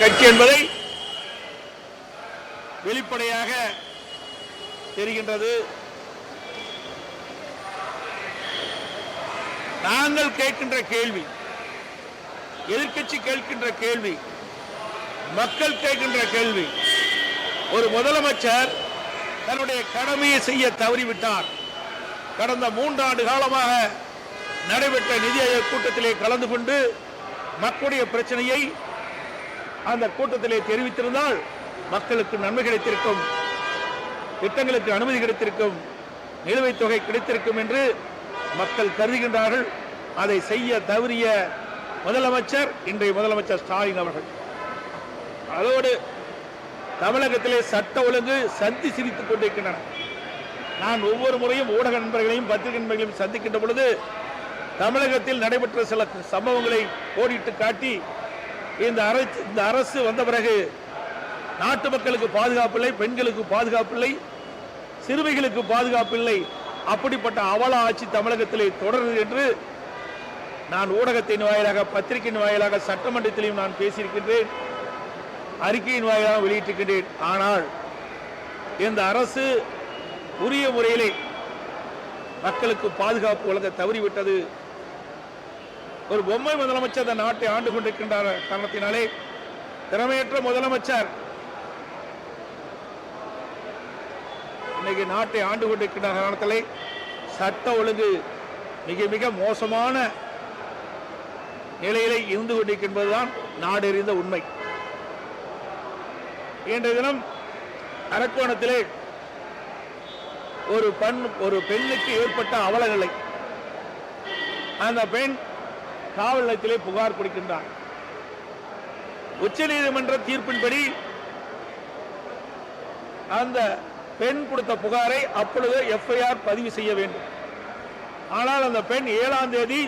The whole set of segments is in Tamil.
கட்சி என்பதை வெளிப்படையாக தெரிகின்றது. நாங்கள் கேட்கின்ற கேள்வி எதிர்கட்சி கேட்கின்ற கேள்வி மக்கள் கேட்கின்ற கேள்வி ஒரு முதலமைச்சர் தன்னுடைய கடமையை செய்ய தவறிவிட்டார். கடந்த மூன்றாண்டு காலமாக நடைபெற்ற நிதி ஆயோக் கூட்டத்திலே கலந்து கொண்டு மக்களுடைய பிரச்சனையை அந்த கூட்டத்திலே தெரிவித்திருந்தால் மக்களுக்கு நன்மை கிடைத்திருக்கும் திட்டங்களுக்கு அனுமதி கிடைத்திருக்கும் நிலுவைத் தொகை கிடைத்திருக்கும் என்று மக்கள் கருதுகின்றார்கள். அதை செய்ய தவறிய முதலமைச்சர் இன்றைய முதலமைச்சர் ஸ்டாலின் அவர்கள். அதோடு தமிழகத்திலே சட்ட ஒழுங்கு சந்தி சிரித்துக் கொண்டிருக்கின்றன. நான் ஒவ்வொரு முறையும் ஊடக நண்பர்களையும் பத்திரிகை நண்பர்களையும் சந்திக்கின்ற பொழுது தமிழகத்தில் நடைபெற்ற சில சம்பவங்களை கோடிட்டு காட்டி இந்த அரசு இந்த அரசு வந்த பிறகு நாட்டு மக்களுக்கு பாதுகாப்பில்லை பெண்களுக்கு பாதுகாப்பில்லை சிறுமிகளுக்கு பாதுகாப்பில்லை. அப்படிப்பட்ட அவல ஆட்சி தமிழகத்திலே தொடருது என்று நான் ஊடகத்தின் வாயிலாக பத்திரிகையின் வாயிலாக சட்டமன்றத்திலையும் நான் பேசியிருக்கின்றேன். அறிக்கையின் வாயிலாக வெளியிட்டிருக்கின்றேன். ஆனால் இந்த அரசு உரிய முறையிலே மக்களுக்கு பாதுகாப்பு வழங்க தவறிவிட்டது. ஒரு பொம்மை முதலமைச்சர் இந்த நாட்டை ஆண்டு கொண்டிருக்கின்ற காரணத்தினாலே திறமையற்ற முதலமைச்சர். இன்னைக்கு நாட்டை ஆண்டு கொண்டிருக்கின்ற காரணத்திலே சட்ட ஒழுங்கு மிக மிக மோசமான நிலையிலே இருந்து கொண்டிருக்கின்றதுதான் நாடெறிந்த உண்மை. இன்றைய தினம் அரக்கோணத்திலே ஒரு பெண் ஒரு பெண்ணுக்கு ஏற்பட்ட அவலநிலை. அந்த பெண் காவல் நிலையத்திலே புகார் கொடுக்கின்றார். உச்சநீதிமன்ற தீர்ப்பின்படி அந்த பெண் கொடுத்த புகாரை அப்பொழுது எஃப்ஐஆர் பதிவு செய்ய வேண்டும். ஆனால் அந்த பெண் ஏழாம் தேதி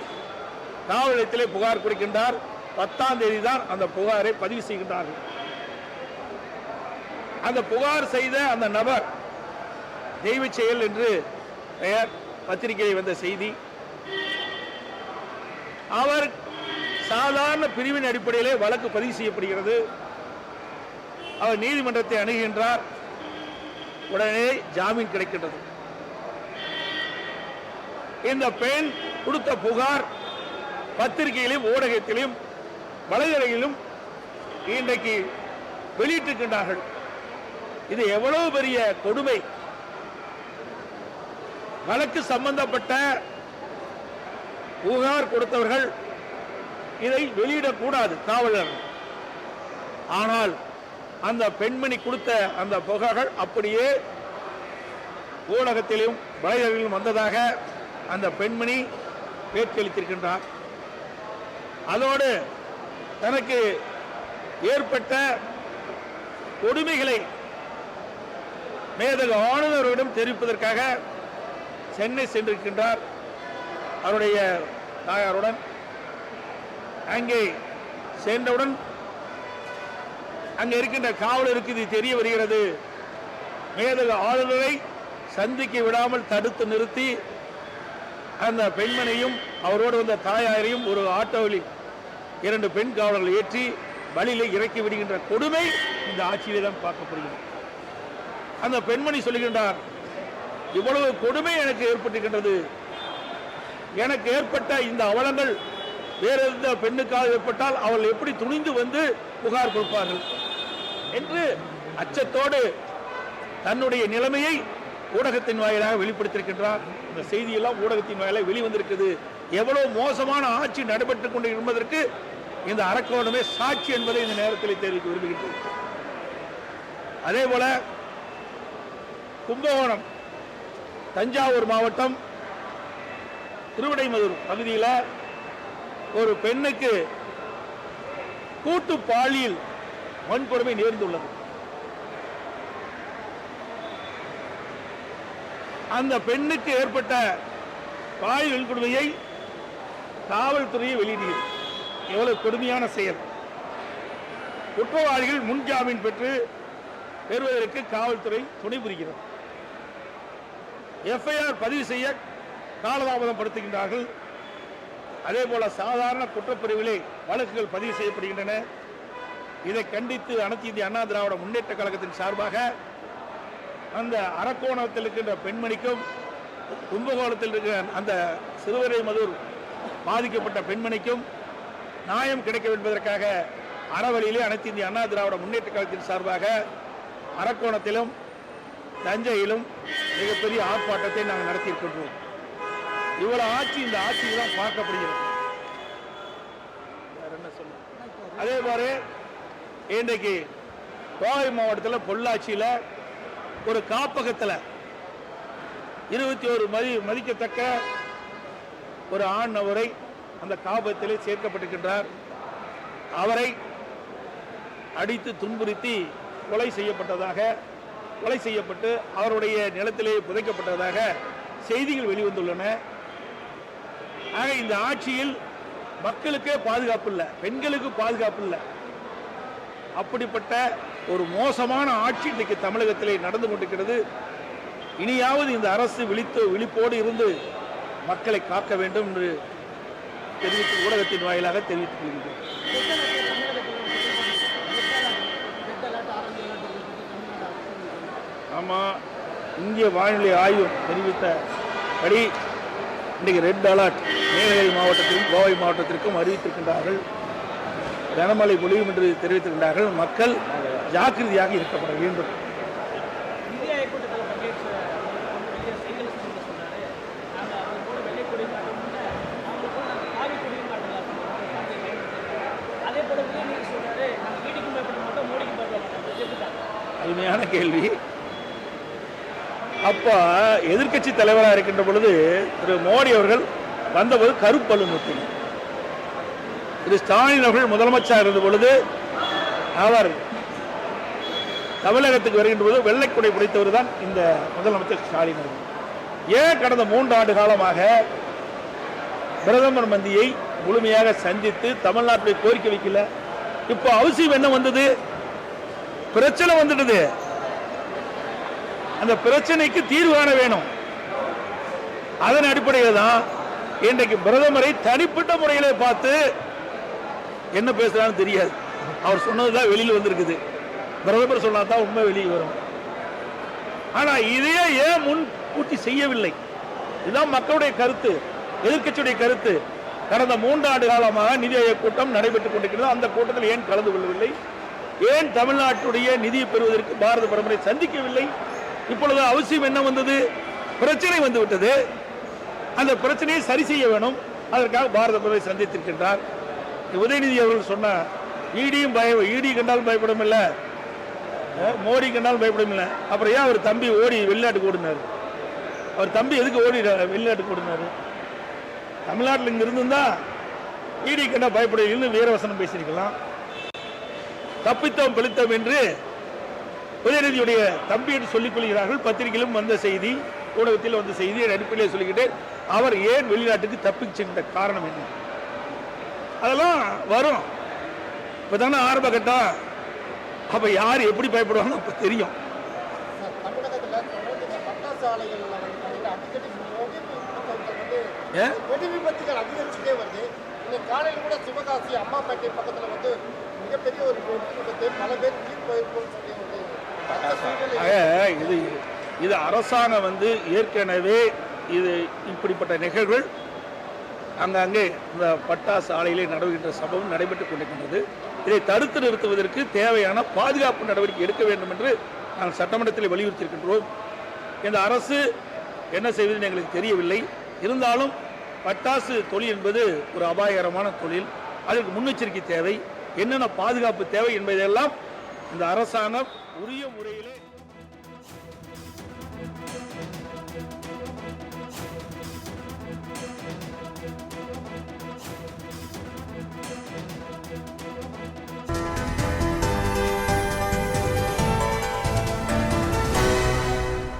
காவல் நிலையத்திலே புகார் கொடுக்கின்றார். பத்தாம் தேதி தான் அந்த புகாரை பதிவு செய்கின்றார்கள். அந்த புகார் செய்த அந்த நபர் தெய்வ செயல் என்று பெயர் பத்திரிகையில் வந்த செய்தி அவர் சாதாரண பிரிவின் அடிப்படையிலே வழக்கு பதிவு செய்யப்படுகிறது. அவர் நீதிமன்றத்தை அணுகின்றார். உடனே ஜாமீன் கிடைக்கின்றது. இந்த பெண் கொடுத்த புகார் பத்திரிகையிலும் ஊடகத்திலும் வலைதளையிலும் இன்றைக்கு வெளியிட்டிருக்கின்றார்கள். இது எவ்வளவு பெரிய கொடுமை. வழக்கு சம்பந்தப்பட்ட புகார் கொடுத்தவர்கள் இதை வெளியிடக்கூடாது காவலர். ஆனால் அந்த பெண்மணி கொடுத்த அந்த புகார்கள் அப்படியே ஊடகத்திலும் வலைதளிலும் வந்ததாக அந்த பெண்மணி பேச்சளித்திருக்கின்றார். அதோடு தனக்கு ஏற்பட்ட கொடுமைகளை மேதக ஆளுநரிடம் தெரிவிப்பதற்காக சென்னை சென்றிருக்கின்றார். அவருடைய தாயாருடன் அங்கே சேர்ந்தவுடன் அங்கே இருக்கின்ற காவலருக்கு இது தெரிய வருகிறது. மேதக ஆளுநரை சந்திக்க விடாமல் தடுத்து நிறுத்தி அந்த பெண்மனையும் அவரோடு வந்த தாயாரையும் ஒரு ஆட்டோவில் இரண்டு பெண் காவலர்கள் ஏற்றி வழியில் இறக்கி விடுகின்ற கொடுமை இந்த ஆட்சியிலே தான் பார்க்கப்படுகிறது. அந்த பெண்மணி சொல்லுகின்றார் இவ்வளவு கொடுமை எனக்கு ஏற்பட்டிருக்கின்றது. எனக்கு ஏற்பட்ட இந்த அவலங்கள் வேறு எந்த பெண்ணுக்காக ஏற்பட்டால் அவள் எப்படி துணிந்து வந்து புகார் கொடுப்பார்கள் என்று அச்சத்தோடு தன்னுடைய நிலைமையை ஊடகத்தின் வாயிலாக வெளிப்படுத்தியிருக்கின்றார். இந்த செய்தியெல்லாம் ஊடகத்தின் வாயிலாக வெளிவந்திருக்குது எவ்வளவு மோசமான ஆட்சி நடைபெற்றுக் கொண்டு இருப்பதற்கு இந்த அரக்கோணமே சாட்சி என்பதை இந்த நேரத்தில் தெரிவிக்க விரும்புகின்றது அதே போல கும்பகோணம் தஞ்சாவூர் மாவட்டம் திருவிடைமதுர் பகுதியில் ஒரு பெண்ணுக்கு கூட்டு பாலியல் வன்கொடுமை நேர்ந்துள்ளது. அந்த பெண்ணுக்கு ஏற்பட்ட பாலியல் வன்கொடுமையை காவல்துறையை வெளியிடுகிறது. எவ்வளவு கொடுமையான செயல். குற்றவாளிகள் முன்ஜாமீன் பெற்று பெறுவதற்கு காவல்துறை துணை புரிகிறது. எஃப்ஐஆர் பதிவு செய்ய காலதாமதம் படுத்துகின்றார்கள் அதே போல சாதாரண குற்றப்பிரிவிலே வழக்குகள் பதிவு செய்யப்படுகின்றன. இதை கண்டித்து அனைத்து இந்திய அண்ணா திராவிட முன்னேற்ற கழகத்தின் சார்பாக அந்த அரக்கோணத்தில் இருக்கின்ற பெண்மணிக்கும் கும்பகோணத்தில் இருக்கிற அந்த சிறுவரை மதுர் பாதிக்கப்பட்ட பெண்மணிக்கும் நியாயம் கிடைக்கும் என்பதற்காக அறவழியிலே அனைத்து இந்திய அண்ணா திராவிட முன்னேற்ற கழகத்தின் சார்பாக அரக்கோணத்திலும் தஞ்சையிலும் மிகப்பெரிய ஆர்ப்பாட்டத்தை நாங்கள் நடத்தியிருக்கின்றோம். இவ்வளவு ஆட்சி இந்த ஆட்சி தான் பார்க்கப்படுகிறது? அதே மாதிரி இன்றைக்கு கோவை மாவட்டத்தில் பொள்ளாச்சியில் ஒரு காப்பகத்தில் இருபத்தி ஒரு மதி மதிக்கத்தக்க ஒரு ஆண் நபரை அந்த காப்பகத்திலே சேர்க்கப்பட்டிருக்கின்றார். அவரை அடித்து துன்புறுத்தி கொலை செய்யப்பட்டதாக கொலை செய்யப்பட்டு அவருடைய நிலத்திலே புதைக்கப்பட்டதாக செய்திகள் வெளிவந்துள்ளன. ஆக இந்த ஆட்சியில் மக்களுக்கே பாதுகாப்பு இல்லை பெண்களுக்கு பாதுகாப்பு இல்லை. அப்படிப்பட்ட ஒரு மோசமான ஆட்சி இன்றைக்கு தமிழகத்திலே நடந்து கொண்டிருக்கிறது. இனியாவது இந்த அரசு விழித்து விழிப்போடு இருந்து மக்களை காக்க வேண்டும் என்று தெரிவித்து ஊடகத்தின் வாயிலாக தெரிவித்துக் கொள்கிறேன் ஆமாம் இந்திய வானிலை ஆய்வு தெரிவித்தபடி இன்றைக்கு ரெட் அலர்ட். நீலகிரி மாவட்டத்திற்கும் கோவை மாவட்டத்திற்கும் அறிவித்திருக்கின்றார்கள். கனமழை பொழியும் என்று தெரிவித்திருக்கின்றார்கள். மக்கள் ஜாக்கிரதையாக இருக்கப்பட வேண்டும். அருமையான கேள்வி. அப்போ எதிர்க்கட்சி தலைவராக இருக்கின்ற பொழுது திரு மோடி அவர்கள் வந்தபோது கருப்பல்லு முத்தினி திரு ஸ்டாலின் அவர்கள் முதலமைச்சர் இருந்த பொழுது அவர் தமிழகத்துக்கு வருகின்ற போது வெள்ளைக்குடை பிடித்தவர் தான் இந்த முதலமைச்சர் ஸ்டாலின் அவர்கள். ஏன் கடந்த மூன்று ஆண்டு காலமாக பிரதமர் மந்தியை முழுமையாக சந்தித்து தமிழ்நாட்டுடைய கோரிக்கை வைக்கல? இப்போ அவசியம் என்ன வந்தது? பிரச்சனை வந்துடுது அந்த பிரச்சனைக்கு தீர்வு காண வேணும். அதன் அடிப்படையில் தான் இன்றைக்கு பிரதமரை தனிப்பட்ட முறையில் பார்த்து என்ன பேசுறான்னு தெரியாது. அவர் சொன்னதுதான் வெளியில் வந்திருக்குது. பிரதமர் சொன்னாதான் உண்மை வெளியே வரும். ஆனா இதையே ஏன் முன் பூர்த்தி செய்யவில்லை? இதுதான் மக்களுடைய கருத்து எதிர்க்கட்சியுடைய கருத்து. கடந்த மூன்றாண்டு காலமாக நிதி ஆயோக் கூட்டம் நடைபெற்றுக் கொண்டிருக்கிறது. அந்த கூட்டத்தில் ஏன் கலந்து கொள்ளவில்லை? ஏன் தமிழ்நாட்டுடைய நிதியை பெறுவதற்கு பாரத பிரதமரை சந்திக்கவில்லை? இப்பொழுது அவசியம் என்ன வந்தது? பிரச்சனை வந்து விட்டது அந்த பிரச்சனையை சரி செய்ய வேணும். அதற்காக பாரத பிரதமர் சந்தித்திருக்கின்றார். உதயநிதி அவர்கள் சொன்ன ஈடியும் பய ஈடி கண்டாலும் பயப்படும் இல்லை. மோடி கண்டாலும் பயப்படும் இல்லை. அப்புறம் ஏன் அவர் தம்பி ஓடி வெளிநாட்டுக்கு ஓடினார்? அவர் தம்பி எதுக்கு ஓடி வெளிநாட்டுக்கு ஓடினார்? தமிழ்நாட்டில் இங்க இருந்திருந்தா ஈடி கண்டா பயப்படவில்லை. வீரவசனம் பேசியிருக்கலாம். தப்பித்தோம் பிழைத்தோம் என்று உதயநிதியுடைய தம்பி என்று சொல்லிக் கொள்கிறார்கள். பத்திரிகையிலும் வந்த செய்தி ஊடகத்தில் வந்த செய்தி அடிப்படையில் சொல்லிக்கிட்டு அவர் ஏன் வெளிநாட்டுக்கு தப்பிச் சென்ற காரணம் என்ன? அதெல்லாம் வரும். இப்போ தானே ஆரம்ப கட்டம் அப்போ யார் எப்படி பயப்படுவாங்க அப்போ தெரியும். வெடி விபத்துகள் அதிகரிச்சுட்டே வருது. இன்னைக்கு காலையில் கூட சிவகாசி அம்மாப்பேட்டை பக்கத்துல வந்து மிகப்பெரிய ஒரு விபத்து பல பேர் உயிர் போயிருக்கும்னு சொல்லி வந்து அந்த சூழ்நிலை ஆக இது இது அரசாங்கம் வந்து ஏற்கனவே இது இப்படிப்பட்ட நிகழ்வுகள் அங்கங்கே இந்த பட்டாசு ஆலையிலே நடவுகின்ற சம்பவம் நடைபெற்றுக் கொண்டிருக்கின்றது. இதை தடுத்து நிறுத்துவதற்கு தேவையான பாதுகாப்பு நடவடிக்கை எடுக்க வேண்டும் என்று நாங்கள் சட்டமன்றத்தில் வலியுறுத்தியிருக்கின்றோம். இந்த அரசு என்ன செய்வதுன்னு எங்களுக்கு தெரியவில்லை. இருந்தாலும் பட்டாசு தொழில் என்பது ஒரு அபாயகரமான தொழில். அதற்கு முன்னெச்சரிக்கை தேவை. என்னென்ன பாதுகாப்பு தேவை என்பதையெல்லாம் இந்த அரசாங்கம் உரிய முறையிலே